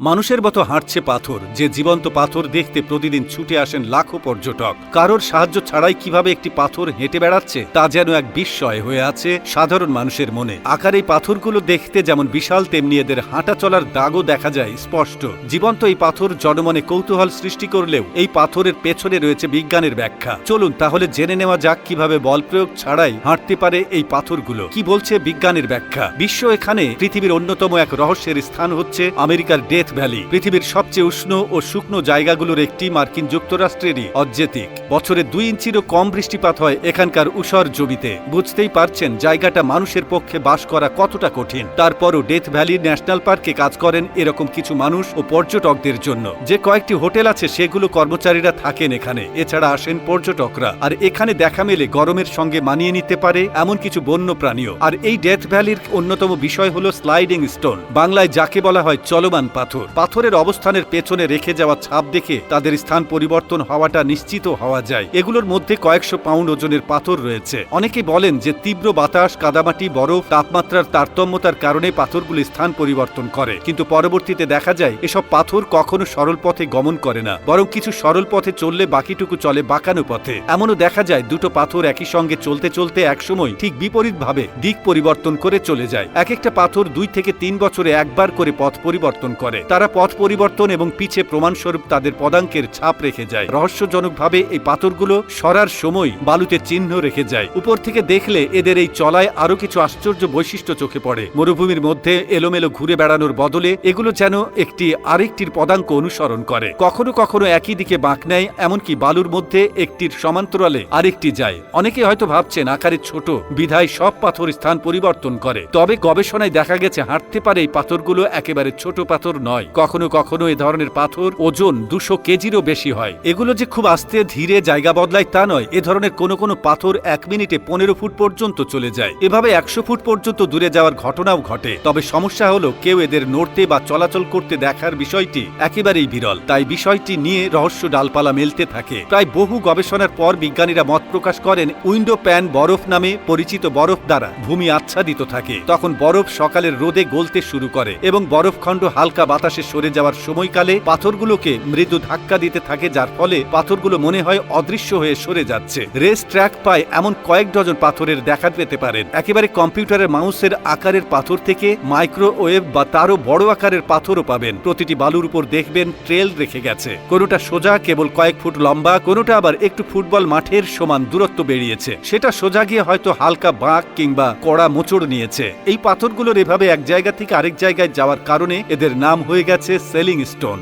মানুষের মতো হাঁটছে পাথর, যে জীবন্ত পাথর দেখতে প্রতিদিন ছুটে আসেন লাখো পর্যটক। কারোর সাহায্য ছাড়াই কীভাবে একটি পাথর হেঁটে বেড়াচ্ছে, তা যেন এক বিস্ময় হয়ে আছে সাধারণ মানুষের মনে। আকার এই পাথরগুলো দেখতে যেমন বিশাল, তেমনি এদের হাঁটা চলার দাগও দেখা যায় স্পষ্ট। জীবন্ত এই পাথর জনমনে কৌতূহল সৃষ্টি করলেও এই পাথরের পেছনে রয়েছে বিজ্ঞানের ব্যাখ্যা। চলুন তাহলে জেনে নেওয়া যাক কীভাবে বল প্রয়োগ ছাড়াই হাঁটতে পারে এই পাথরগুলো। কি বলছে বিজ্ঞানের ব্যাখ্যা? বিশ্ব এখানে পৃথিবীর অন্যতম এক রহস্যের স্থান হচ্ছে আমেরিকার ডেথ ভ্যালি পৃথিবীর সবচেয়ে উষ্ণ ও শুকনো জায়গাগুলোর একটি মার্কিন যুক্তরাষ্ট্রেরই অজ্জেতিক বছরে দুই ইঞ্চিরও কম বৃষ্টিপাত হয় এখানকার উষর জমিতে। বুঝতেই পারছেন জায়গাটা মানুষের পক্ষে বাস করা কতটা কঠিন। তারপরও ডেথ ভ্যালি ন্যাশনাল পার্কে কাজ করেন এরকম কিছু মানুষ ও পর্যটকদের জন্য। যে কয়েকটি হোটেল আছে, সেগুলো কর্মচারীরা থাকেন এখানে। এছাড়া আসেন পর্যটকরা। আর এখানে দেখা মেলে গরমের সঙ্গে মানিয়ে নিতে পারে এমন কিছু বন্য প্রাণীও আর এই ডেথ ভ্যালির অন্যতম বিষয় হলো স্লাইডিং স্টোন বাংলায় যাকে বলা হয় চলমান পাথর। পাথরের অবস্থানের পেছনে রেখে যাওয়া ছাপ দেখে তাদের স্থান পরিবর্তন হওয়াটা নিশ্চিত হওয়া যায়। এগুলোর মধ্যে কয়েকশো পাউন্ড ওজনের পাথর রয়েছে। অনেকে বলেন যে তীব্র বাতাস, কাদামাটি, বরফ, তাপমাত্রার তারতম্যতার কারণে পাথরগুলি স্থান পরিবর্তন করে। কিন্তু পরবর্তীতে দেখা যায়, এসব পাথর কখনো সরল পথে গমন করে না, বরং কিছু সরল পথে চললে বাকিটুকু চলে বাঁকানো পথে। এমনও দেখা যায়, দুটো পাথর একই সঙ্গে চলতে চলতে একসময় ঠিক বিপরীতভাবে দিক পরিবর্তন করে চলে যায়। এক একটা পাথর দুই থেকে তিন বছরে একবার করে পথ পরিবর্তন করে। তারা পথ পরিবর্তন এবং পিছে প্রমাণস্বরূপ তাদের পদাঙ্কের ছাপ রেখে যায়। রহস্যজনকভাবে এই পাথরগুলো সরার সময় বালুতে চিহ্ন রেখে যায়। উপর থেকে দেখলে এদের এই চলায় আরও কিছু আশ্চর্য বৈশিষ্ট্য চোখে পড়ে। মরুভূমির মধ্যে এলোমেলো ঘুরে বেড়ানোর বদলে এগুলো যেন একটি আরেকটির পদাঙ্ক অনুসরণ করে। কখনো কখনো একই দিকে বাঁক নেয়, এমনকি বালুর মধ্যে একটির সমান্তরালে আরেকটি যায়। অনেকে হয়তো ভাবছেন আকারে ছোট, বিধায় সব পাথর স্থান পরিবর্তন করে। তবে গবেষণায় দেখা গেছে, হাঁটতে পারে এই পাথরগুলো একেবারে ছোট পাথর নয়। কখনো কখনো এ ধরনের পাথর ওজন দুশো কেজিরও বেশি হয়। এগুলো যে খুব আস্তে, ধীরে জায়গা বদলায় তা নয়। এ ধরনের কোনো কোনো পাথর এক মিনিটে পনেরো ফুট পর্যন্ত চলে যায়। এভাবে একশো ফুট পর্যন্ত দূরে যাওয়ার ঘটনাও ঘটে। তবে সমস্যা হলো কেউ এদের নড়তে বা চলাচল করতে দেখার বিষয়টি একেবারেই বিরল। তাই বিষয়টি নিয়ে রহস্য ডালপালা মেলতে থাকে। প্রায় বহু গবেষণার পর বিজ্ঞানীরা মত প্রকাশ করেন, উইন্ডো প্যান বরফ নামে পরিচিত বরফ দ্বারা ভূমি আচ্ছাদিত থাকে। তখন বরফ সকালের রোদে গলতে শুরু করে এবং বরফখণ্ড হালকা বাতাসে সরে যাওয়ার সময়কালে পাথরগুলোকে মৃদু ধাক্কা দিতে থাকে, যার ফলে পাথরগুলো মনে হয় অদৃশ্য হয়ে সরে যাচ্ছে। রেস ট্র্যাক পায় এমন কয়েক ডজন পাথরের দেখা পেতে পারেন। একেবারে কম্পিউটারের মাউসের আকারের পাথর থেকে মাইক্রোওয়েভ বা তারও বড় আকারের পাথরও পাবেন। প্রতিটি বালুর উপর দেখবেন ট্রেল রেখে গেছে। কোনোটা সোজা, কেবল কয়েক ফুট লম্বা, কোনোটা আবার একটু ফুটবল মাঠের সমান দূরত্ব বেরিয়েছে। সেটা সোজা গিয়ে হয়তো হালকা বাঁক কিংবা কড়া মোচড় নিয়েছে। এই পাথরগুলোর এভাবে এক জায়গা থেকে আরেক জায়গায় যাওয়ার কারণে এদের নাম হয়ে গেছে সেলিং স্টোন।